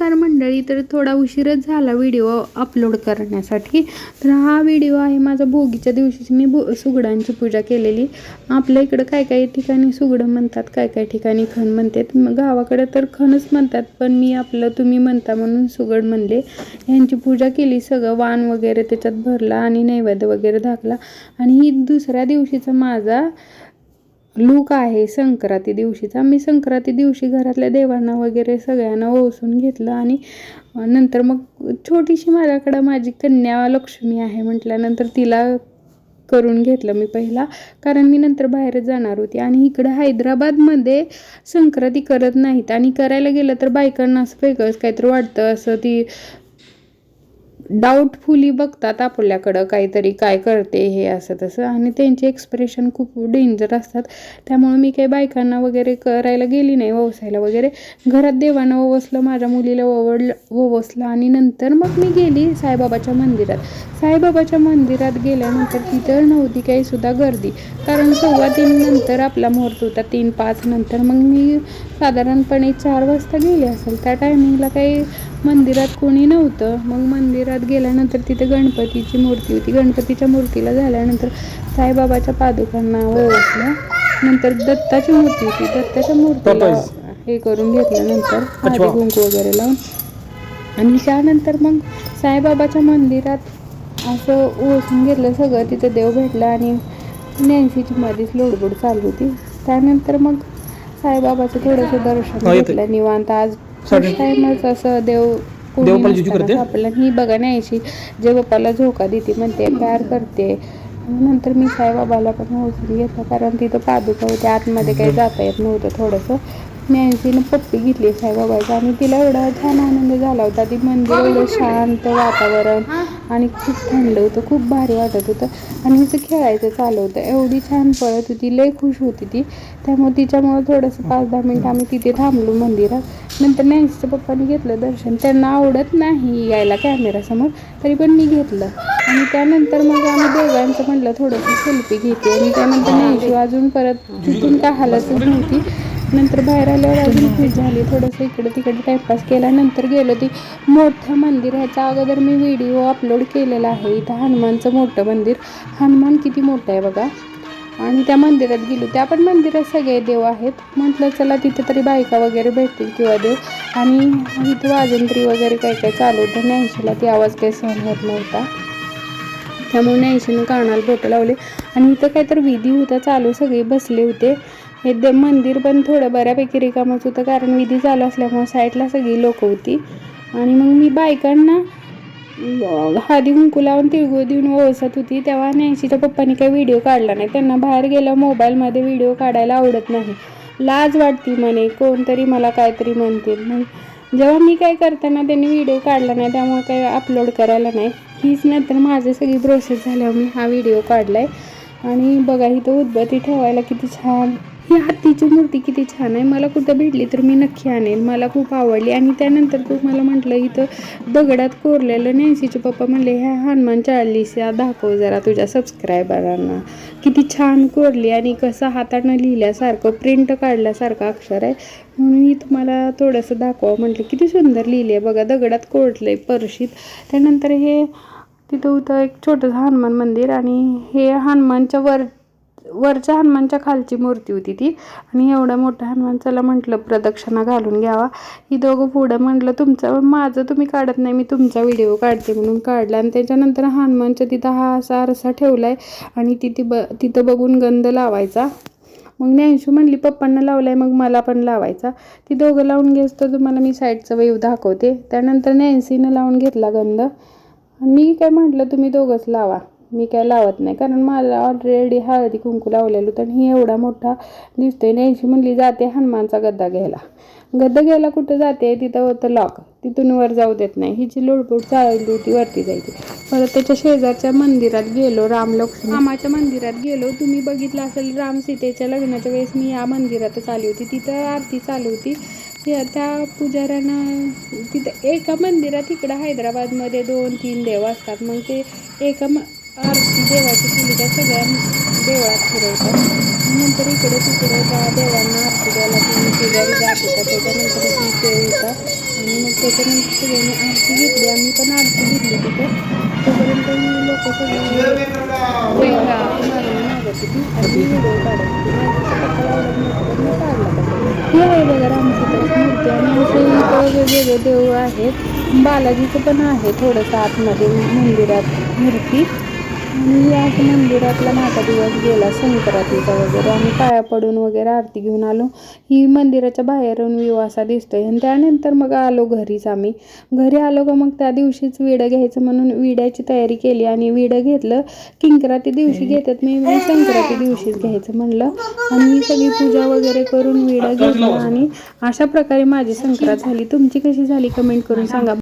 नमस्कार मंडळी तर थोडा उशीरच झाला व्हिडिओ अपलोड करण्यासाठी. तर हा व्हिडिओ आहे माझा भोगीच्या दिवशीची. मी भो सुगडांची पूजा केलेली. आपल्या इकडं काय काय ठिकाणी सुगडं म्हणतात काय काय ठिकाणी खण म्हणतात. गावाकडे तर खणच म्हणतात पण मी आपलं तुम्ही म्हणता म्हणून सुगड म्हणले. यांची पूजा केली सगळं वाण वगैरे त्याच्यात भरला आणि नैवेद्य वगैरे दाखला आणि ही दुसऱ्या दिवशीचा माझा लूक आहे संक्रांती दिवशीचा. मी संक्रांती दिवशी घरातल्या देवांना वगैरे सगळ्यांना ओसून घेतलं आणि नंतर मग छोटीशी माझ्याकडं माझी कन्या लक्ष्मी आहे म्हटल्यानंतर तिला करून घेतलं मी पहिला. कारण मी नंतर बाहेरच जाणार होती आणि इकडं हैदराबादमध्ये संक्रांती करत नाहीत. आणि करायला गेलं तर बायकांना असं वेगळंच काहीतरी वाटतं. असं ती डाऊटफुली बघतात आपल्याकडं काहीतरी काय करते हे असं तसं. आणि त्यांचे एक्सप्रेशन खूप डेंजर असतात. त्यामुळे मी काही बायकांना वगैरे करायला गेली नाही ववसायला वगैरे. घरात देवानं ववसलं माझ्या मुलीला ववडलं ववसलं आणि नंतर मग मी गेली साईबाबाच्या मंदिरात. साईबाबाच्या मंदिरात गेल्यानंतर तिथं नव्हती काही सुद्धा गर्दी. कारण सव्वा तीन नंतर आपला मुहूर्त होता तीन पाच नंतर. मग मी साधारणपणे चार वाजता गेले असेल. त्या टायमिंगला काही मंदिरात कोणी नव्हतं. मग मंदिरात गेल्यानंतर तिथे गणपतीची मूर्ती होती. गणपतीच्या मूर्तीला झाल्यानंतर साईबाबाच्या पादुकांना ओळखलं. नंतर दत्ताची मूर्ती होती. दत्ताच्या मूर्तीला हे करून घेतल्यानंतर हळदी कुंकू वगैरे लावून. आणि त्यानंतर मग साईबाबाच्या मंदिरात असं ओळखून घेतलं सगळं. तिथं देव भेटला आणि नॅन्सीची मध्येच लोडबोड चालू होती. त्यानंतर मग साईबाबाचं थोडंसं दर्शन घेतलं. निवांत आज टाइमच असं देव कोणी नसताना सापडलं. ही बघा न्यायची जे बाप्पाला झोका देते म्हणते प्यार करते. नंतर मी साईबाबाला पण ओळखून घेतलं कारण तिथं पादुका होती आतमध्ये काही जाता येत नव्हतं थोडंसं. नॅन्सीनं पप्पी घेतली साईबाबाची आणि तिला एवढा छान आनंद झाला होता. ती मंदिर एवढं शांत वातावरण. आणि खूप थंड होतं खूप भारी वाटत होतं. आणि तिचं खेळायचं चालू होतं एवढी छान पळत होती लय खुश होती ती. त्यामुळे तिच्यामुळं थोडंसं पाच दहा मिनटं आम्ही तिथे थांबलो मंदिरात. नंतर नॅन्सीच्या पप्पानी घेतलं दर्शन. त्यांना आवडत नाही यायला कॅमेरासमोर तरी पण मी घेतलं. आणि त्यानंतर मग आम्ही दोघांचं म्हणलं थोडंसं सेल्फी घेते. आणि त्यानंतर नॅन्सी अजून परत तिथून का हालतच नव्हती. नंतर बाहेर आल्यावर अजून खुश झाली. थोडंसं इकडे तिकडे टाईमपास केला. नंतर गेलो ती मोठं मंदिर ह्याच्या अगोदर मी व्हिडिओ अपलोड केलेला आहे. इथं हनुमानचं मोठं मंदिर. हनुमान किती मोठं आहे बघा. आणि त्या मंदिरात गेलो. त्या पण मंदिरात सगळे देव आहेत. म्हटलं चला तिथं तरी बायका वगैरे भेटतील किंवा देव. आणि इथं वाजंत्री वगैरे काय काय चालू होतं. नॅन्शीला ती आवाज काही सहन होत नव्हता. त्यामुळे नॅन्शीनं कानाला बोटं लावले. आणि इथं काहीतरी विधी होता. चालू सगळे बसले होते. हे द मंदिर पण थोडं बऱ्यापैकी रिकामच होतं कारण विधी चालू असल्यामुळं साईडला सगळी लोक होती. आणि मग मी बायकांना हळदी कुंकू लावून तिळगुळ देऊन ओळसत होती. तेव्हा नॅन्सीच्या पप्पानी काही व्हिडिओ काढला नाही. त्यांना बाहेर गेलं मोबाईलमध्ये व्हिडिओ काढायला आवडत नाही. लाज वाटती म्हणे कोणतरी मला काहीतरी म्हणतील मग जेव्हा मी काय करताना त्यांनी व्हिडिओ काढला नाही त्यामुळे काही अपलोड करायला नाही. हीच नंतर माझी सगळी प्रोसेस झाल्यावर मी हा व्हिडिओ काढला आहे आणि बघा इथं उदबत्ती ठेवायला किती छान ही हत्तीची मूर्ती किती छान आहे. मला कुठं भेटली तर मी नक्की आणेल. मला खूप आवडली. आणि त्यानंतर तू मला म्हटलं इथं दगडात कोरलेलं नॅन्सीचे पप्पा म्हणले ह्या हनुमान चालीसा दाखव जरा तुझ्या सबस्क्रायबरांना किती छान कोरली आणि कसं हातानं लिहिल्यासारखं प्रिंट काढल्यासारखं अक्षर आहे. म्हणून मी तुम्हाला थोडंसं दाखवा म्हटलं. किती सुंदर लिहिली आहे. बघा दगडात कोरलं आहे परशीत. त्यानंतर हे तिथं होतं एक छोटंसं हनुमान मंदिर आणि हे हनुमानच्या वर वरच्या हनुमानच्या खालची मूर्ती होती ती. आणि एवढ्या मोठ्या हनुमान चला म्हटलं प्रदक्षिणा घालून घ्यावा. ही दोघं पुढं म्हटलं तुमचं माझं तुम्ही काढत नाही मी तुमचा व्हिडिओ काढते म्हणून काढला. आणि त्याच्यानंतर हनुमानच्या तिथं हा असा आरसा ठेवला आहे आणि तिथे ब तिथं बघून गंध लावायचा. मग ज्ञानशू म्हणली पप्पांना लावलाय मग मला पण लावायचा. ती दोघं लावून घेस तर तुम्हाला मी साईडचा वेव दाखवते. त्यानंतर नॅन्सीनं लावून घेतला गंध. आणि मी काय म्हटलं तुम्ही दोघंच लावा. मी काय लावत नाही. कारण मला ऑलरेडी हळदी कुंकू लावलेलं तर ही एवढा मोठा दिसतोय. न्यायची म्हणली जाते हनुमानचा गद्दा घ्यायला. गद्दा घ्यायला कुठं जाते? तिथं होतं लॉक तिथून वर जाऊ देत नाही. हिची लोडपोट चालली होती वरती जायची. परत त्याच्या शेजारच्या मंदिरात गेलो रामलक्ष्मी रामाच्या मंदिरात गेलो. तुम्ही बघितलं असेल राम सीतेच्या लग्नाच्या वेळेस मी या मंदिरातच आली होती. तिथं आरती चालू होती. त्या त्या पुजाऱ्यानं तिथं एका मंदिरात इकडं हैदराबादमध्ये दोन तीन देव असतात. मग ते एका म आरती देवाची केली त्या सगळ्या देवळात फिरवतात. नंतर इकडे तिकडे त्या देवांना आरती द्यायला तुम्ही शेजारी जात होता त्याच्यानंतर ती ते होता आणि मग ते त्याच्यानंतर सगळ्यांनी आरती घेतली. आम्ही पण आरती घेतली तिथे. तोपर्यंत लोक सगळे मागत होती आणि मी व्हिडिओ काढत होती मी काढला हे आहे बघा रामसीताची मूर्ती आणि असे इथं वेगवेगळे देऊळ आहेत बालाजीचं पण आहे थोडंसं आतमध्ये मंदिरात मूर्ती. मी आज मंदिरातला माझा दिवस गेला संक्रांतीचा वगैरे. आम्ही पाया पडून वगैरे आरती घेऊन आलो. ही मंदिराच्या बाहेरून व्यू असा दिसतोय. आणि त्यानंतर मग आलो घरीच आम्ही. घरी आलो का मग त्या दिवशीच विडं घ्यायचं म्हणून विड्याची तयारी केली आणि विडं घेतलं. किंक्राती दिवशी घेतात मी मी संक्रांती दिवशीच घ्यायचं म्हणलं. आणि ही सगळी पूजा वगैरे करून विडं घेतलं आणि अशा प्रकारे माझी संक्रांत झाली. तुमची कशी झाली? कमेंट करून सांगा.